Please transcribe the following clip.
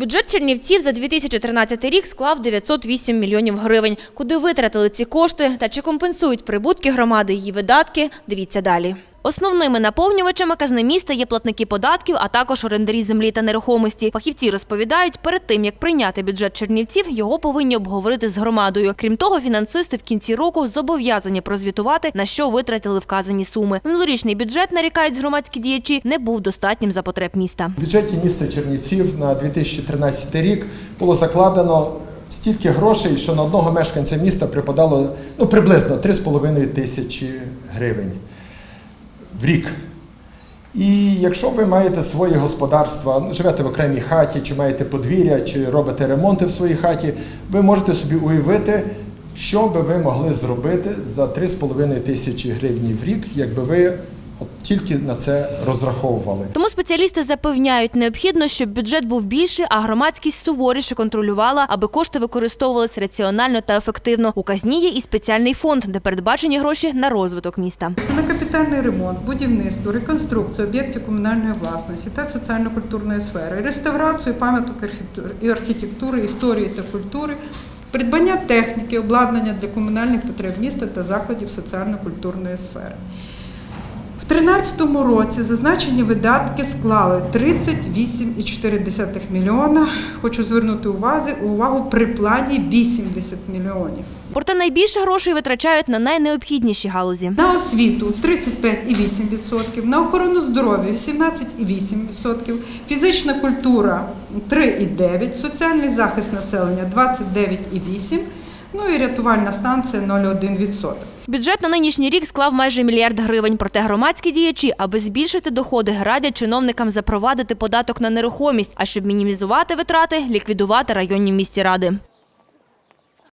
Бюджет Чернівців за 2013 рік склав 908 мільйонів гривень. Куди витратили ці кошти та чи компенсують прибутки громади її видатки, дивіться далі. Основними наповнювачами казни міста є платники податків, а також орендарі землі та нерухомості. Фахівці розповідають, перед тим як прийняти бюджет Чернівців, його повинні обговорити з громадою. Крім того, фінансисти в кінці року зобов'язані прозвітувати, на що витратили вказані суми. Минулорічний бюджет, нарікають громадські діячі, не був достатнім за потреб міста. В бюджеті міста Чернівців на 2013 рік було закладено стільки грошей, що на одного мешканця міста припадало ну, приблизно 3,5 тисячі гривень в рік. І якщо ви маєте своє господарство, ну, живете в окремій хаті, чи маєте подвір'я, чи робите ремонти в своїй хаті, ви можете собі уявити, що би ви могли зробити за 3,5 тисячі гривень в рік, якби ви тільки на це розраховували. Тому спеціалісти запевняють, необхідно, щоб бюджет був більший, а громадськість суворіше контролювала, аби кошти використовувалися раціонально та ефективно. У казні є і спеціальний фонд, де передбачені гроші на розвиток міста. Це на капітальний ремонт, будівництво, реконструкцію об'єктів комунальної власності та соціально-культурної сфери, реставрацію пам'яток і архітектури, історії та культури, придбання техніки, обладнання для комунальних потреб міста та закладів соціально-культурної сфери. В 2013 році зазначені видатки склали 38,4 мільйона. Хочу звернути увазі- увагу при плані 80 мільйонів. Проте найбільше грошей витрачають на найнеобхідніші галузі. На освіту 35,8%, на охорону здоров'я 18,8%, фізична культура 3,9%, соціальний захист населення 29,8%, ну і рятувальна станція 0,1%. Бюджет на нинішній рік склав майже мільярд гривень. Проте громадські діячі, аби збільшити доходи, радять чиновникам запровадити податок на нерухомість, а щоб мінімізувати витрати, ліквідувати районні місті ради.